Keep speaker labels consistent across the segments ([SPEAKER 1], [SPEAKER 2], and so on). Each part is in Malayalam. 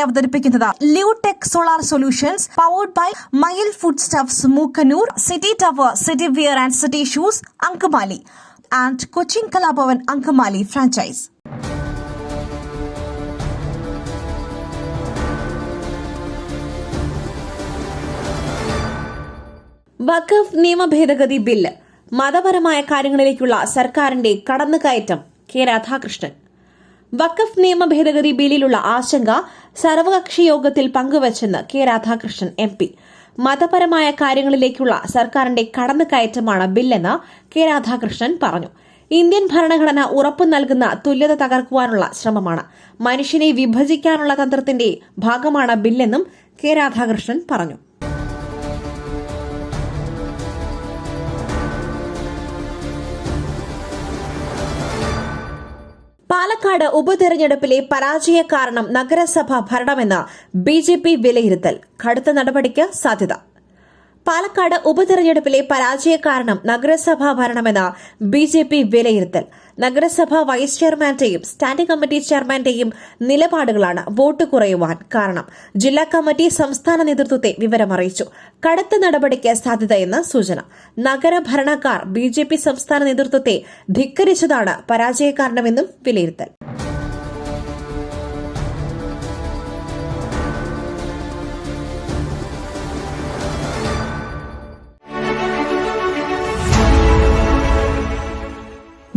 [SPEAKER 1] അവതരിപ്പിക്കുന്നത് Lutech solar solutions powered by Mayil food stuffs Mookkannoor city tower city wear and city shoes Angamaly. And Cochin Kalabhavan Angamaly franchise
[SPEAKER 2] വഖഫ് നിയമ ഭേദഗതി ബില്ല്. മതപരമായ കാര്യങ്ങളിലേക്കുള്ള സർക്കാരിന്റെ കടന്നുകയറ്റം കെ രാധാകൃഷ്ണൻ. വഖഫ് നിയമ ഭേദഗതി ബില്ലിലുള്ള ആശങ്ക സർവകക്ഷി യോഗത്തിൽ പങ്കുവച്ചെന്ന് കെ രാധാകൃഷ്ണൻ എം പി. മതപരമായ കാര്യങ്ങളിലേക്കുള്ള സർക്കാരിന്റെ കടന്നുകയറ്റമാണ് ബില്ലെന്ന് കെ രാധാകൃഷ്ണൻ പറഞ്ഞു. ഇന്ത്യൻ ഭരണഘടന ഉറപ്പു നൽകുന്ന തുല്യത തകർക്കുവാനുള്ള ശ്രമമാണ്. മനുഷ്യനെ വിഭജിക്കാനുള്ള തന്ത്രത്തിന്റെ ഭാഗമാണ് ബില്ലെന്നും കെ രാധാകൃഷ്ണൻ പറഞ്ഞു. പാലക്കാട് ഉപതെരഞ്ഞെടുപ്പിലെ പരാജയ കാരണം നഗരസഭ ഭരണമെന്ന് ബി ജെ പി വിലയിരുത്തൽ. കടുത്ത നടപടിക്ക് സാധ്യത. പാലക്കാട് ഉപതെരഞ്ഞെടുപ്പിലെ പരാജയ കാരണം നഗരസഭാ ഭരണമെന്ന് ബി ജെ പി വിലയിരുത്തൽ. നഗരസഭാ വൈസ് ചെയർമാന്റെയും സ്റ്റാൻഡിംഗ് കമ്മിറ്റി ചെയർമാന്റെയും നിലപാടുകളാണ് വോട്ട് കുറയുവാൻ കാരണം. ജില്ലാ കമ്മിറ്റി സംസ്ഥാന നേതൃത്വത്തെ വിവരമറിയിച്ചു. കടുത്ത നടപടിക്ക് സാധ്യതയെന്ന് സൂചന. നഗരഭരണക്കാർ ബി ജെ പി സംസ്ഥാന നേതൃത്വത്തെ ധിക്കരിച്ചതാണ് പരാജയ കാരണമെന്നും വിലയിരുത്തൽ.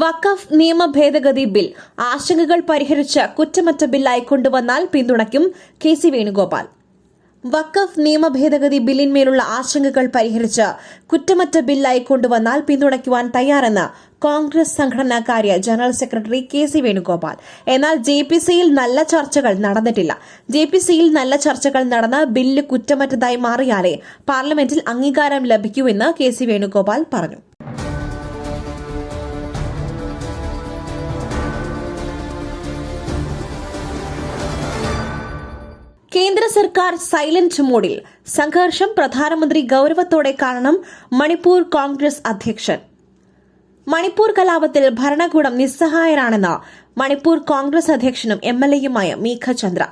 [SPEAKER 2] വഖഫ് നിയമ ഭേദഗതി ബിൽ ആശങ്കകൾ പരിഹരിച്ച് കുറ്റമറ്റ ബില്ലായി കൊണ്ടുവന്നാൽ പിന്തുണയ്ക്കും കെ സി വേണുഗോപാൽ. വഖഫ് നിയമ ഭേദഗതി ബില്ലിന്മേലുള്ള ആശങ്കകൾ പരിഹരിച്ച് കുറ്റമറ്റ ബില്ലായി കൊണ്ടുവന്നാൽ പിന്തുണയ്ക്കുവാൻ തയ്യാറെന്ന് കോൺഗ്രസ് സംഘടനാ കാര്യ general secretary K C Venugopal. എന്നാൽ ജെ പി സിയിൽ നല്ല ചർച്ചകൾ നടന്നിട്ടില്ല. ജെ പി സിയിൽ നല്ല ചർച്ചകൾ നടന്ന് ബില്ല് കുറ്റമറ്റതായി മാറിയാലേ പാർലമെന്റിൽ അംഗീകാരം ലഭിക്കൂ എന്ന് കെ സി വേണുഗോപാൽ പറഞ്ഞു. കേന്ദ്ര സർക്കാർ സൈലന്റ് മോഡിൽ സംഘർഷം പ്രധാനമന്ത്രി ഗൌരവത്തോടെ കാണണം മണിപ്പൂർ കോൺഗ്രസ് അധ്യക്ഷൻ. മണിപ്പൂർ കലാപത്തിൽ ഭരണകൂടം നിസ്സഹായരാണെന്ന് മണിപ്പൂർ കോൺഗ്രസ് അധ്യക്ഷനും എം എൽ എയുമായ മേഘചന്ദ്ര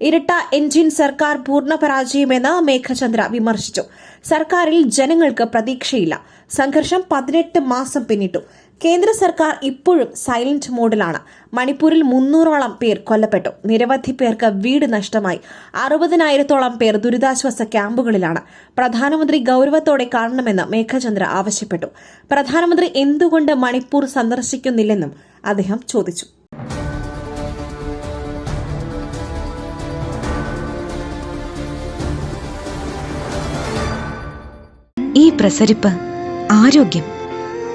[SPEAKER 2] ഇരട്ട എഞ്ചിൻ സർക്കാർ പൂർണ പരാജയമെന്ന് മേഘചന്ദ്ര വിമർശിച്ചു. സർക്കാരിൽ ജനങ്ങൾക്ക് പ്രതീക്ഷയില്ല. സംഘർഷം പതിനെട്ട് മാസം പിന്നിട്ടു. കേന്ദ്ര സർക്കാർ ഇപ്പോഴും സൈലന്റ് മോഡിലാണ് മണിപ്പൂരിൽ മുന്നൂറോളം പേർ കൊല്ലപ്പെട്ടു. നിരവധി പേർക്ക് വീട് നഷ്ടമായി. അറുപതിനായിരത്തോളം പേർ ദുരിതാശ്വാസ ക്യാമ്പുകളിലാണ്. പ്രധാനമന്ത്രി ഗൌരവത്തോടെ കാണണമെന്ന് മേഘചന്ദ്ര ആവശ്യപ്പെട്ടു. പ്രധാനമന്ത്രി എന്തുകൊണ്ട് മണിപ്പൂർ സന്ദർശിക്കുന്നില്ലെന്നും അദ്ദേഹം ചോദിച്ചു.
[SPEAKER 3] ഈ പ്രസരിപ്പ് ആരോഗ്യം.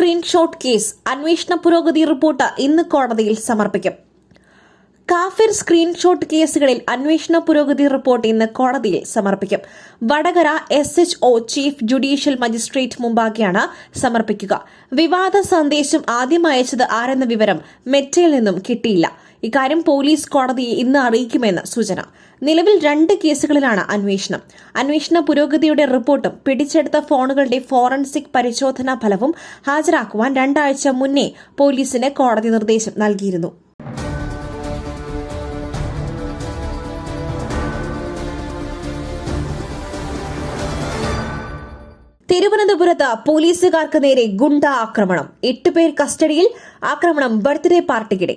[SPEAKER 2] Screenshot case. അന്വേഷണ പുരോഗതി റിപ്പോർട്ട് ഇന്ന് കോടതിയിൽ സമർപ്പിക്കും. കാഫിർ സ്ക്രീൻഷോട്ട് കേസുകളിൽ അന്വേഷണ പുരോഗതി റിപ്പോർട്ട് ഇന്ന് കോടതിയിൽ സമർപ്പിക്കും. Vadakara S H O chief judicial magistrate മുമ്പാകെയാണ് സമർപ്പിക്കുക. വിവാദ സന്ദേശം ആദ്യം അയച്ചത് ആരെന്ന വിവരം മെറ്റയിൽ നിന്നും കിട്ടിയില്ല. ഇക്കാര്യം പോലീസ് കോടതിയെ ഇന്ന് അറിയിക്കുമെന്ന് സൂചന. നിലവിൽ രണ്ട് കേസുകളിലാണ് അന്വേഷണം. അന്വേഷണ പുരോഗതിയുടെ റിപ്പോർട്ടും പിടിച്ചെടുത്ത ഫോണുകളുടെ ഫോറൻസിക് പരിശോധനാ ഫലവും ഹാജരാക്കുവാൻ രണ്ടാഴ്ച മുന്നേ പോലീസിന് കോടതി നിർദ്ദേശം നൽകിയിരുന്നു. തിരുവനന്തപുരത്ത് പോലീസുകാർക്ക് നേരെ ഗുണ്ട ആക്രമണം. എട്ടുപേർ കസ്റ്റഡിയിൽ. ആക്രമണം ബർത്ത്ഡേ പാർട്ടിക്കിടെ.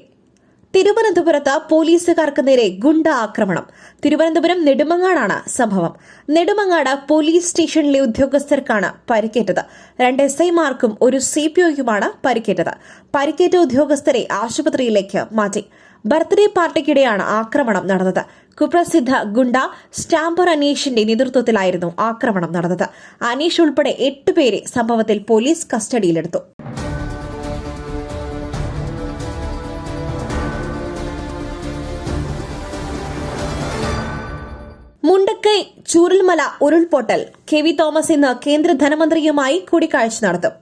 [SPEAKER 2] തിരുവനന്തപുരത്ത് പോലീസുകാർക്ക് നേരെ ഗുണ്ട ആക്രമണം. തിരുവനന്തപുരം നെടുമങ്ങാടാണ് സംഭവം. നെടുമങ്ങാട് പോലീസ് സ്റ്റേഷനിലെ ഉദ്യോഗസ്ഥർക്കാണ് പരിക്കേറ്റത്. രണ്ട് എസ് ഐമാർക്കും ഒരു സി പി ഒയ്ക്കുമാണ് പരിക്കേറ്റത്. പരിക്കേറ്റ ഉദ്യോഗസ്ഥരെ ആശുപത്രിയിലേക്ക് മാറ്റി. ബർത്ത്ഡേ പാർട്ടിക്കിടെയാണ് ആക്രമണം നടന്നത്. കുപ്രസിദ്ധ ഗുണ്ട സ്റ്റാമ്പർ അനീഷിന്റെ നേതൃത്വത്തിലായിരുന്നു ആക്രമണം നടന്നത്. അനീഷ് ഉൾപ്പെടെ എട്ട് പേരെ സംഭവത്തിൽ പോലീസ് കസ്റ്റഡിയിലെടുത്തു. മുണ്ടക്കൈ ചൂരൽമല ഉരുൾപൊട്ടൽ കെ വി തോമസ് ഇന്ന് കേന്ദ്ര ധനമന്ത്രിയുമായി കൂടിക്കാഴ്ച നടത്തും.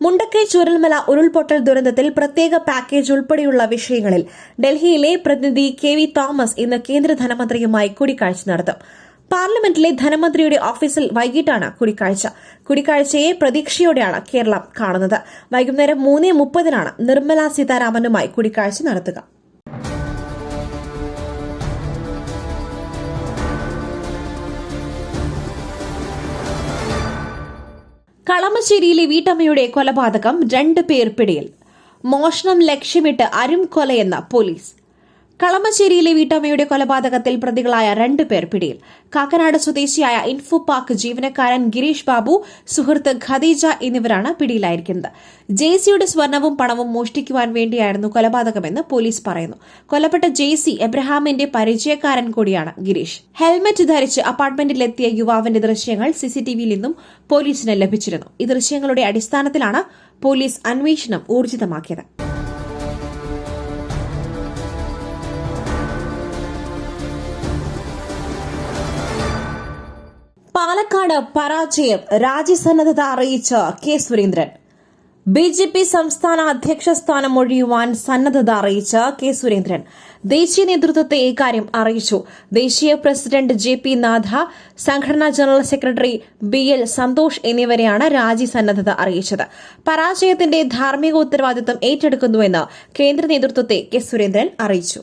[SPEAKER 2] മുണ്ടക്കൈ ചൂരൽമല ഉരുൾപൊട്ടൽ ദുരന്തത്തിൽ പ്രത്യേക പാക്കേജ് ഉൾപ്പെടെയുള്ള വിഷയങ്ങളിൽ ഡൽഹിയിലെ പ്രതിനിധി കെ വി തോമസ് ഇന്ന് കേന്ദ്ര ധനമന്ത്രിയുമായി കൂടിക്കാഴ്ച നടത്തും. പാർലമെന്റിലെ ധനമന്ത്രിയുടെ ഓഫീസിൽ വൈകിട്ടാണ് കൂടിക്കാഴ്ച. കൂടിക്കാഴ്ചയെ പ്രതീക്ഷയോടെയാണ് കേരളം കാണുന്നത്. വൈകുന്നേരം മൂന്ന് മുപ്പതിനാണ് നിർമ്മല സീതാരാമനുമായി കൂടിക്കാഴ്ച നടത്തുക. കളമശ്ശേരിയിലെ വീട്ടമ്മയുടെ കൊലപാതകം രണ്ട് പേർ പിടിയിൽ മോഷണം ലക്ഷ്യമിട്ട് അരും കൊലയെന്ന പോലീസ്. കളമശ്ശേരിയിലെ വീട്ടമ്മയുടെ കൊലപാതകത്തിൽ പ്രതികളായ രണ്ട് പേർ പിടിയിൽ. കാക്കനാട് സ്വദേശിയായ ഇൻഫോ പാർക്ക് ജീവനക്കാരൻ ഗിരീഷ് ബാബു സുഹൃത്ത് ഖദീജ എന്നിവരാണ് പിടിയിലായിരിക്കുന്നത്. ജെയ്സിയുടെ സ്വർണവും പണവും മോഷ്ടിക്കുവാൻ വേണ്ടിയായിരുന്നു കൊലപാതകമെന്ന് പോലീസ് പറയുന്നു. കൊല്ലപ്പെട്ട ജെയ്സി എബ്രഹാമിന്റെ പരിചയക്കാരൻ കൂടിയാണ് ഗിരീഷ്. ഹെൽമറ്റ് ധരിച്ച് അപ്പാർട്ട്മെന്റിലെത്തിയ യുവാവിന്റെ ദൃശ്യങ്ങൾ സിസിടിവിയിൽ നിന്നും പോലീസിന് ലഭിച്ചിരുന്നു. ഈ ദൃശ്യങ്ങളുടെ അടിസ്ഥാനത്തിലാണ് പോലീസ് അന്വേഷണം ഊർജിതമാക്കിയത്. പാലക്കാട് പരാജയം രാജ്യസന്നദ്ധത അറിയിച്ച് K Surendran. B J P സംസ്ഥാന അധ്യക്ഷ സ്ഥാനം ഒഴിയുവാൻ സന്നദ്ധത അറിയിച്ച കെ സുരേന്ദ്രൻ ദേശീയ നേതൃത്വത്തെ ഇക്കാര്യം അറിയിച്ചു. ദേശീയ പ്രസിഡന്റ് ജെ പി നാഥ സംഘടനാ general secretary B L Santhosh എന്നിവരെയാണ് രാജി സന്നദ്ധത അറിയിച്ചത്. പരാജയത്തിന്റെ ധാർമ്മിക ഉത്തരവാദിത്വം ഏറ്റെടുക്കുന്നുവെന്ന് കേന്ദ്ര നേതൃത്വത്തെ കെ സുരേന്ദ്രൻ അറിയിച്ചു.